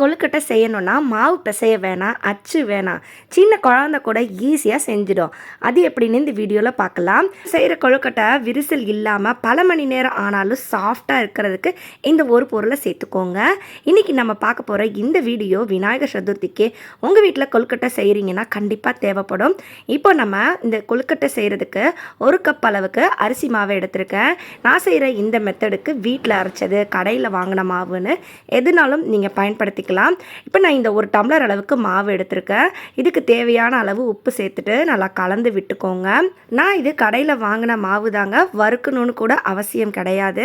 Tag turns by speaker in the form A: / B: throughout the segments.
A: கொழுக்கட்டை செய்யணும்னா மாவு பிசைய வேணாம் அச்சு வேணாம். சின்ன குழந்த கூட ஈஸியாக செஞ்சிடும். அது எப்படின்னு இந்த வீடியோவில் பார்க்கலாம். செய்கிற கொழுக்கட்டை விரிசல் இல்லாமல் பல மணி நேரம் ஆனாலும் சாஃப்டாக இருக்கிறதுக்கு இந்த ஒரு பொருளை சேர்த்துக்கோங்க. இன்றைக்கி நம்ம பார்க்க போகிற இந்த வீடியோ விநாயகர் சதுர்த்திக்கு உங்கள் வீட்டில் கொழுக்கட்டை செய்கிறீங்கன்னா கண்டிப்பாக தேவைப்படும். இப்போ நம்ம இந்த கொழுக்கட்டை செய்கிறதுக்கு ஒரு கப் அளவுக்கு அரிசி மாவை எடுத்திருக்கேன். நான் செய்கிற இந்த மெத்தடுக்கு வீட்டில் அரைச்சது கடையில் வாங்கின மாவுன்னு எதுனாலும் நீங்கள் பயன்படுத்தி பயன்படுத்திக்கலாம் இப்போ நான் இந்த ஒரு டம்ளர் அளவுக்கு மாவு எடுத்திருக்கேன். இதுக்கு தேவையான அளவு உப்பு சேர்த்துட்டு நல்லா கலந்து விட்டுக்கோங்க. நான் இது கடையில் வாங்கின மாவு தாங்க. வறுக்கணும்னு கூட அவசியம் கிடையாது.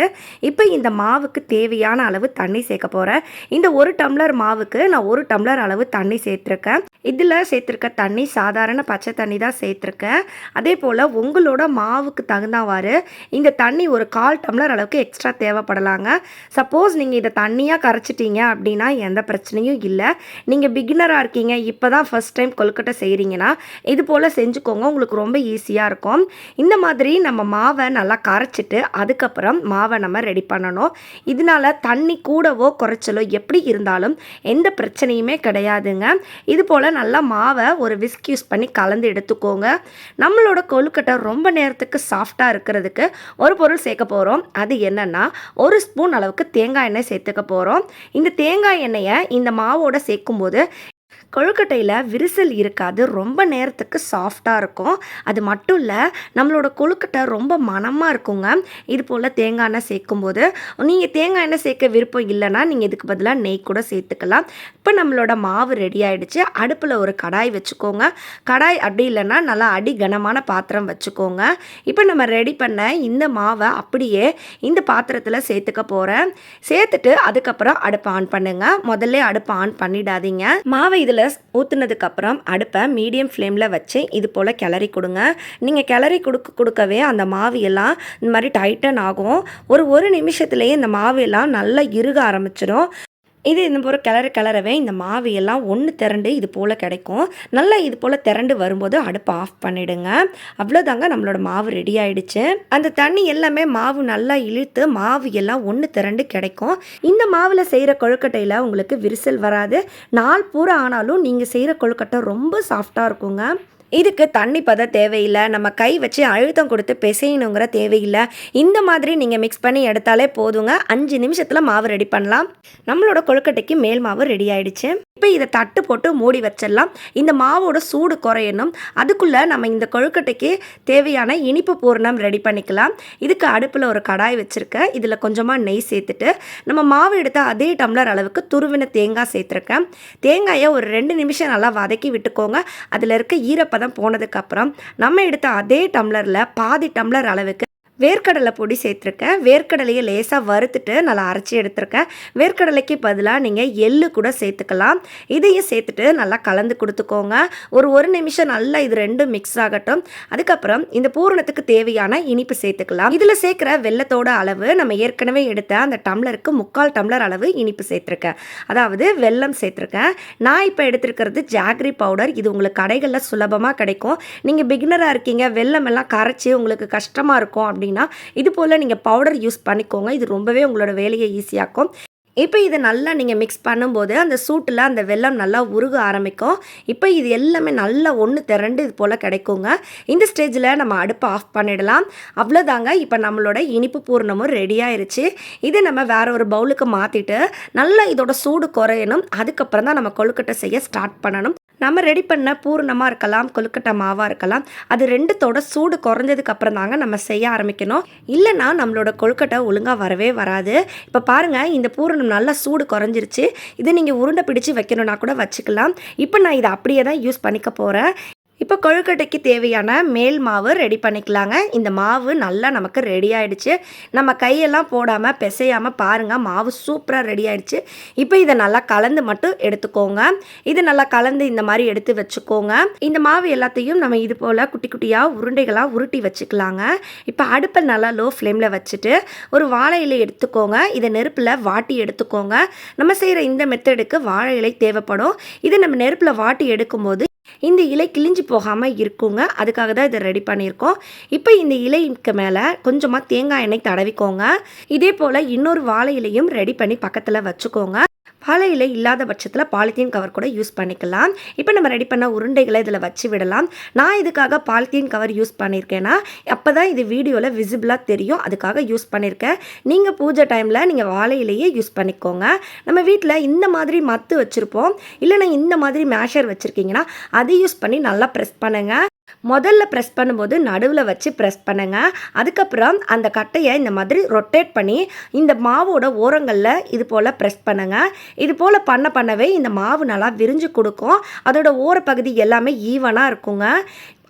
A: இப்போ இந்த மாவுக்கு தேவையான அளவு தண்ணி சேர்க்க போகிறேன் இந்த ஒரு டம்ளர் மாவுக்கு நான் ஒரு டம்ளர் அளவு தண்ணி சேர்த்துருக்கேன். இதில் சேர்த்துருக்க தண்ணி சாதாரண பச்சை தண்ணி தான் சேர்த்துருக்கேன் அதே போல் உங்களோட மாவுக்கு தகுந்தவாறு இந்த தண்ணி ஒரு கால் டம்ளர் அளவுக்கு எக்ஸ்ட்ரா தேவைப்படலாங்க. சப்போஸ் நீங்கள் இதை தண்ணியாக கரைச்சிட்டீங்க அப்படின்னா எந்த பிரச்சனையும் இல்லை. நீங்கள் பிகினராக இருக்கீங்க இப்போ தான் ஃபஸ்ட் டைம் கொழுக்கட்டை செய்கிறீங்கன்னா இது போல் செஞ்சுக்கோங்க உங்களுக்கு ரொம்ப ஈஸியாக இருக்கும். இந்த மாதிரி நம்ம மாவை நல்லா கரைச்சிட்டு அதுக்கப்புறம் மாவை நம்ம ரெடி பண்ணணும். இதனால தண்ணி கூடவோ குறைச்சலோ எப்படி இருந்தாலும் எந்த பிரச்சனையுமே கிடையாதுங்க. இது போல் நல்லா மாவை ஒரு விஸ்க் யூஸ் பண்ணி கலந்து எடுத்துக்கோங்க. நம்மளோட கொழுக்கட்டை ரொம்ப நேரத்துக்கு சாஃப்டாக இருக்கிறதுக்கு ஒரு பொருள் சேர்க்க போகிறோம் அது என்னென்னா ஒரு ஸ்பூன் அளவுக்கு தேங்காய் எண்ணெய் சேர்த்துக்க போகிறோம் இந்த தேங்காய் எண்ணெயை இந்த மாவோட சேர்க்கும்போது கொழுக்கட்டையில் விரிசல் இருக்காது. ரொம்ப நேரத்துக்கு சாஃப்டாக இருக்கும். அது மட்டும் இல்லை நம்மளோட கொழுக்கட்டை ரொம்ப மணமாக இருக்குங்க. இது போல் தேங்காய் எண்ணெய் சேர்க்கும்போது நீங்கள் தேங்காய் எண்ணெய் சேர்க்க விருப்பம் இல்லைன்னா நீங்கள் இதுக்கு பதிலாக நெய் கூட சேர்த்துக்கலாம். இப்போ நம்மளோட மாவு ரெடி ஆகிடுச்சு அடுப்பில் ஒரு கடாய் வச்சுக்கோங்க. கடாய் அப்படி இல்லைன்னா நல்லா அடி கனமான பாத்திரம் வச்சுக்கோங்க. இப்போ நம்ம ரெடி பண்ண இந்த மாவை அப்படியே இந்த பாத்திரத்தில் சேர்த்துக்க போகிறேன் சேர்த்துட்டு அதுக்கப்புறம் அடுப்பை ஆன் பண்ணுங்கள் முதல்ல அடுப்பை ஆன் பண்ணிடாதீங்க. மாவை இதில் ஊற்றுனதுக்கப்புறம் அடுப்பை மீடியம் ஃப்ளேமில் வச்சு இது போல் கிளறி கொடுங்க. நீங்கள் கிளறி கொடுக்க கொடுக்கவே அந்த மாவு எல்லாம் இந்த மாதிரி டைட்டன் ஆகும். ஒரு ஒரு நிமிஷத்துலேயே இந்த மாவு எல்லாம் நல்லா இறுக ஆரம்பிச்சிடும் இது இந்த போல் கிளற கிளறவே இந்த மாவு எல்லாம் ஒன்று திரண்டு இது போல் கிடைக்கும். நல்லா இது போல் திரண்டு வரும்போது அடுப்பை ஆஃப் பண்ணிவிடுங்க அவ்வளோதாங்க நம்மளோட மாவு ரெடி ஆகிடுச்சு அந்த தண்ணி எல்லாமே மாவு நல்லா இழுத்து மாவு எல்லாம் ஒன்று திரண்டு கிடைக்கும். இந்த மாவில் செய்கிற கொழுக்கட்டையில் உங்களுக்கு விரிசல் வராது. நாள் பூரா ஆனாலும் நீங்கள் செய்கிற கொழுக்கட்டை ரொம்ப சாஃப்டாக இருக்குங்க. இதுக்கு தண்ணி பத தேவையில்லை. நம்ம கை வச்சு அழுத்தம் கொடுத்து பிசையணுங்கிற தேவையில்லை. இந்த மாதிரி நீங்கள் மிக்ஸ் பண்ணி எடுத்தாலே போதுங்க. அஞ்சு நிமிஷத்தில் மாவு ரெடி பண்ணலாம். நம்மளோட கொழுக்கட்டைக்கு மேல் மாவு ரெடி ஆயிடுச்சு. இப்போ இதை தட்டு போட்டு மூடி வச்சிடலாம். இந்த மாவோட சூடு குறையணும். அதுக்குள்ளே நம்ம இந்த கொழுக்கட்டைக்கு தேவையான இனிப்பு பூர்ணம் ரெடி பண்ணிக்கலாம். இதுக்கு அடுப்பில் ஒரு கடாய் வச்சுருக்கேன். இதில் கொஞ்சமாக நெய் சேர்த்துட்டு நம்ம மாவு எடுத்த அதே டம்ளர் அளவுக்கு துருவின தேங்காய் சேர்த்துருக்கேன். தேங்காயை ஒரு ரெண்டு நிமிஷம் நல்லா வதக்கி விட்டுக்கோங்க. அதில் இருக்க ஈரப்பதம் போனதுக்கப்புறம் நம்ம எடுத்த அதே டம்ளரில் பாதி டம்ளர் அளவுக்கு வேர்க்கடலை பொடி சேர்த்துருக்கேன். வேர்க்கடலையை லேசாக வறுத்துட்டு நல்லா அரைச்சி எடுத்திருக்கேன். வேர்க்கடலைக்கு பதிலாக நீங்கள் எள்ளு கூட சேர்த்துக்கலாம். இதையும் சேர்த்துட்டு நல்லா கலந்து கொடுத்துக்கோங்க. ஒரு ஒரு நிமிஷம் நல்லா இது ரெண்டும் மிக்ஸ் ஆகட்டும். அதுக்கப்புறம் இந்த பூரணத்துக்கு தேவையான இனிப்பு சேர்த்துக்கலாம். இதில் சேர்க்குற வெள்ளத்தோட அளவு நம்ம ஏற்கனவே எடுத்த அந்த டம்ளருக்கு முக்கால் டம்ளர் அளவு இனிப்பு சேர்த்துருக்கேன். அதாவது வெல்லம் சேர்த்துருக்கேன். நான் இப்போ எடுத்துருக்கிறது ஜாக்ரி பவுடர். இது உங்களுக்கு கடைகளில் சுலபமாக கிடைக்கும். நீங்கள் பிகினராக இருக்கீங்க. வெள்ளம் எல்லாம் கரைச்சி உங்களுக்கு கஷ்டமாக இருக்கும் அப்படின்னு அப்படின்னா இது போல் நீங்கள் பவுடர் யூஸ் பண்ணிக்கோங்க. இது ரொம்பவே உங்களோட வேலையை ஈஸியாக்கும் இப்போ இதை நல்லா நீங்கள் மிக்ஸ் பண்ணும்போது அந்த சூட்டில் அந்த வெள்ளம் நல்லா உருக ஆரம்பிக்கும். இப்போ இது எல்லாமே நல்லா ஒன்று திரண்டு இது போல் கிடைக்குங்க. இந்த ஸ்டேஜில் நம்ம அடுப்பை ஆஃப் பண்ணிடலாம். அவ்வளோதாங்க இப்போ நம்மளோட இனிப்பு பூர்ணமும் ரெடி ஆயிடுச்சு இதை நம்ம வேற ஒரு பவுலுக்கு மாற்றிட்டு நல்லா இதோட சூடு குறையணும். அதுக்கப்புறம் தான் நம்ம கொழுக்கட்டை செய்ய ஸ்டார்ட் பண்ணணும். நம்ம ரெடி பண்ண பூர்ணமாக இருக்கலாம் கொழுக்கட்டை மாவாக இருக்கலாம். அது ரெண்டுத்தோட சூடு குறைஞ்சதுக்கு அப்புறம் தாங்க நம்ம செய்ய ஆரம்பிக்கணும். இல்லைன்னா நம்மளோட கொழுக்கட்டை ஒழுங்காக வரவே வராது. இப்போ பாருங்கள் இந்த பூரணம் நல்லா சூடு குறைஞ்சிருச்சு. இது நீங்கள் உருண்டை பிடிச்சி வைக்கணும்னா கூட வச்சுக்கலாம். இப்போ நான் இதை அப்படியே தான் யூஸ் பண்ணிக்க போகிறேன் இப்போ கொழுக்கட்டைக்கு தேவையான மேல் மாவு ரெடி பண்ணிக்கலாங்க. இந்த மாவு நல்லா நமக்கு ரெடி ஆகிடுச்சு நம்ம கையெல்லாம் போடாமல் பிசையாமல் பாருங்கள் மாவு சூப்பராக ரெடி ஆகிடுச்சு இப்போ இதை நல்லா கலந்து மட்டும் எடுத்துக்கோங்க. இது நல்லா கலந்து இந்த மாதிரி எடுத்து வச்சுக்கோங்க. இந்த மாவு எல்லாத்தையும் நம்ம இது போல் குட்டி குட்டியாக உருண்டைகளாக உருட்டி வச்சுக்கலாங்க. இப்போ அடுப்பை நல்லா லோ ஃப்ளேமில் வச்சுட்டு ஒரு வாழை இலை எடுத்துக்கோங்க. இதை நெருப்பில் வாட்டி எடுத்துக்கோங்க. நம்ம செய்கிற இந்த மெத்தடுக்கு வாழை இலை தேவைப்படும். இதை நம்ம நெருப்பில் வாட்டி எடுக்கும்போது இந்த இலை கிழிஞ்சு போகாமல் இருக்குங்க. அதுக்காக தான் இதை ரெடி பண்ணியிருக்கோம். இப்போ இந்த இலைக்கு மேலே கொஞ்சமாக தேங்காய் எண்ணெய் தடவிக்கோங்க. இதே போல் இன்னொரு வாழை இலையும் ரெடி பண்ணி பக்கத்தில் வச்சுக்கோங்க. வாழை இலை இல்லாத பட்சத்தில் பாலித்தீன் கவர் கூட யூஸ் பண்ணிக்கலாம். இப்போ நம்ம ரெடி பண்ண உருண்டைகளை இதில் வச்சு விடலாம். நான் இதுக்காக பாலித்தீன் கவர் யூஸ் பண்ணியிருக்கேன்னா அப்போ தான் இது வீடியோவில் விசிபிளாக தெரியும். அதுக்காக யூஸ் பண்ணியிருக்கேன். நீங்கள் பூஜை டைமில் நீங்கள் வாழை இலையே யூஸ் பண்ணிக்கோங்க. நம்ம வீட்டில் இந்த மாதிரி மத்து வச்சுருப்போம். இல்லைனா இந்த மாதிரி மேஷர் வச்சுருக்கீங்கன்னா அது யூஸ் பண்ணி நல்லா ப்ரெஸ் பண்ணுங்கள் முதல்ல ப்ரெஸ் பண்ணும்போது நடுவில் வச்சு ப்ரெஸ் பண்ணுங்க. அதுக்கப்புறம் அந்த கட்டையை இந்த மாதிரி ரொட்டேட் பண்ணி இந்த மாவோட ஓரங்களில் இது போல் ப்ரெஸ் பண்ணுங்க. இது போல் பண்ண பண்ணவே இந்த மாவு நல்லா விரிஞ்சு கொடுக்கும். அதோட ஓரப்பகுதி எல்லாமே ஈவனாக இருக்குங்க.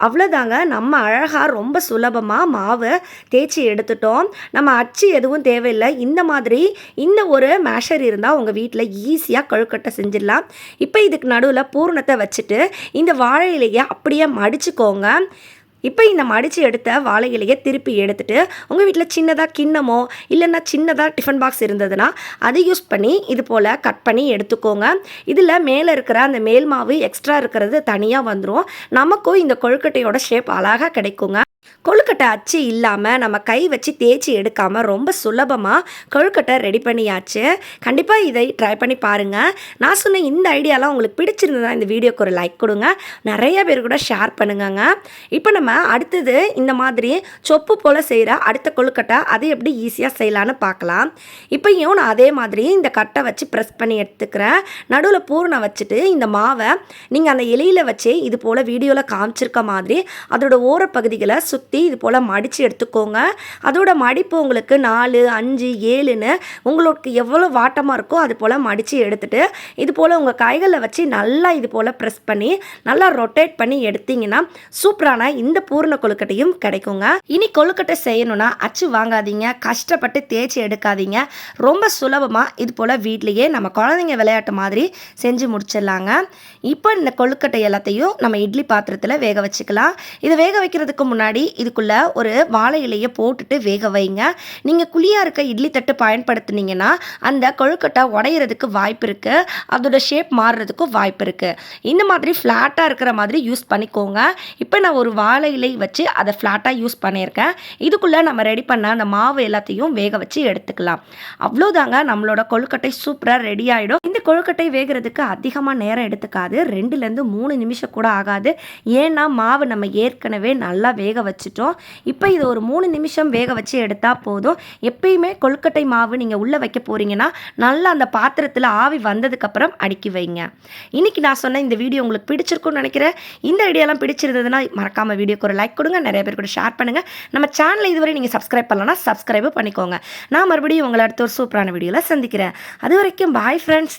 A: அவ்வளோதாங்க நம்ம அழகாக ரொம்ப சுலபமாக மாவை தேய்ச்சி எடுத்துட்டோம். நம்ம அச்சு எதுவும் தேவையில்லை. இந்த மாதிரி இந்த ஒரு மேஷர் இருந்தால் உங்கள் வீட்டில் ஈஸியாக கொழுக்கட்டை செஞ்சிடலாம். இப்போ இதுக்கு நடுவில் பூரணத்தை வச்சுட்டு இந்த வாழை இலையை அப்படியே மடிச்சுக்கோங்க. இப்போ இந்த மடித்து எடுத்த வாழை இலையை திருப்பி எடுத்துட்டு உங்கள் வீட்டில் சின்னதாக கிண்ணமோ இல்லைன்னா சின்னதாக டிஃபன் பாக்ஸ் இருந்ததுன்னா அதை யூஸ் பண்ணி இது போல் கட் பண்ணி எடுத்துக்கோங்க. இதில் மேலே இருக்கிற அந்த மேல் மாவு எக்ஸ்ட்ரா இருக்கிறது தனியாக வந்துடும் நமக்கும் இந்த கொழுக்கட்டையோட ஷேப் அழகாக கிடைக்குங்க. கொழுக்கட்டை அச்சு இல்லாமல் நம்ம கை வச்சு தேய்ச்சி எடுக்காமல் ரொம்ப சுலபமாக கொழுக்கட்டை ரெடி பண்ணியாச்சு. கண்டிப்பாக இதை ட்ரை பண்ணி பாருங்கள் நான் சொன்ன இந்த ஐடியாலாம் உங்களுக்கு பிடிச்சிருந்ததா இந்த வீடியோக்கு ஒரு லைக் கொடுங்க. நிறைய பேர் கூட ஷேர் பண்ணுங்கங்க. இப்போ நம்ம அடுத்தது இந்த மாதிரி சொப்பு போல் செய்கிற அடுத்த கொழுக்கட்டை அதை எப்படி ஈஸியாக செய்யலான்னு பார்க்கலாம். இப்போயும் நான் அதே மாதிரி இந்த கட்டை வச்சு ப்ரெஸ் பண்ணி எடுத்துக்கிறேன். நடுவில் பூர்ணம் வச்சுட்டு இந்த மாவை நீங்கள் அந்த இலையில் வச்சு இது போல் வீடியோவில் காமிச்சிருக்க மாதிரி அதோட ஓரப்பகுதிகளை சுற்றி இது போல் மடித்து எடுத்துக்கோங்க. அதோட மடிப்பு உங்களுக்கு நாலு அஞ்சு ஏழுன்னு உங்களுக்கு எவ்வளோ வாட்டமாக இருக்கோ அது போல் மடித்து எடுத்துகிட்டு இது போல் உங்கள் காய்களை வச்சு நல்லா இது போல் ப்ரெஸ் பண்ணி நல்லா ரொட்டேட் பண்ணி எடுத்தீங்கன்னா சூப்பரான இந்த பூர்ண கொழுக்கட்டையும் கிடைக்குங்க. இனி கொழுக்கட்டை செய்யணும்னா அச்சு வாங்காதீங்க. கஷ்டப்பட்டு தேய்ச்சி எடுக்காதீங்க. ரொம்ப சுலபமாக இது போல் வீட்லேயே நம்ம குழந்தைங்க விளையாட்டு மாதிரி செஞ்சு முடிச்சிடலாங்க. இப்போ இந்த கொழுக்கட்டை எல்லாத்தையும் நம்ம இட்லி பாத்திரத்தில் வேக வச்சுக்கலாம். இது வேக வைக்கிறதுக்கு முன்னாடி இதுக்குள்ளே ஒரு வாழை இலையை போட்டுட்டு வேக வைங்க. நீங்கள் குழியாக இருக்க இட்லி தட்டு பயன்படுத்துனீங்கன்னா அந்த கொழுக்கட்டை உடையிறதுக்கு வாய்ப்பு இருக்குது அதோட ஷேப் மாறுறதுக்கும் வாய்ப்பு இருக்குது இந்த மாதிரி ஃப்ளாட்டாக இருக்கிற மாதிரி யூஸ் பண்ணிக்கோங்க. இப்போ நான் ஒரு வாழை இலை வச்சு அதை ஃப்ளாட்டாக யூஸ் பண்ணியிருக்கேன். இதுக்குள்ளே நம்ம ரெடி பண்ண அந்த மாவு எல்லாத்தையும் வேக வச்சு எடுத்துக்கலாம். அவ்வளோதாங்க நம்மளோட கொழுக்கட்டை சூப்பராக ரெடி ஆகிடும் இந்த கொழுக்கட்டை வேகிறதுக்கு அதிகமாக நேரம் எடுத்துக்காது. ரெண்டுலேருந்து மூணு நிமிஷம் கூட ஆகாது. ஏன்னா மாவு நம்ம ஏற்கனவே நல்லா வேக வச்சுட்டோம். இப்போ இது ஒரு மூணு நிமிஷம் வேக வச்சு எடுத்தால் போதும். எப்பயுமே கொழுக்கட்டை மாவு நீங்கள் உள்ளே வைக்க போகிறீங்கன்னா நல்லா அந்த பாத்திரத்தில் ஆவி வந்ததுக்கப்புறம் அடுக்கி வைங்க. இன்னைக்கு நான் சொன்ன இந்த வீடியோ உங்களுக்கு பிடிச்சிருக்கும்னு நினைக்கிறேன். இந்த ஐடியாலாம் பிடிச்சிருந்ததுன்னா மறக்காமல் வீடியோக்கு ஒரு லைக் கொடுங்க. நிறைய பேர் கூட ஷேர் பண்ணுங்கள் நம்ம சேனலை இதுவரை நீங்கள் சப்ஸ்கிரைப் பண்ணலன்னா சப்ஸ்கிரைபும் பண்ணிக்கோங்க. நான் மறுபடியும் உங்களை அடுத்த ஒரு சூப்பரான வீடியோவில் சந்திக்கிறேன். அது வரைக்கும் bye friends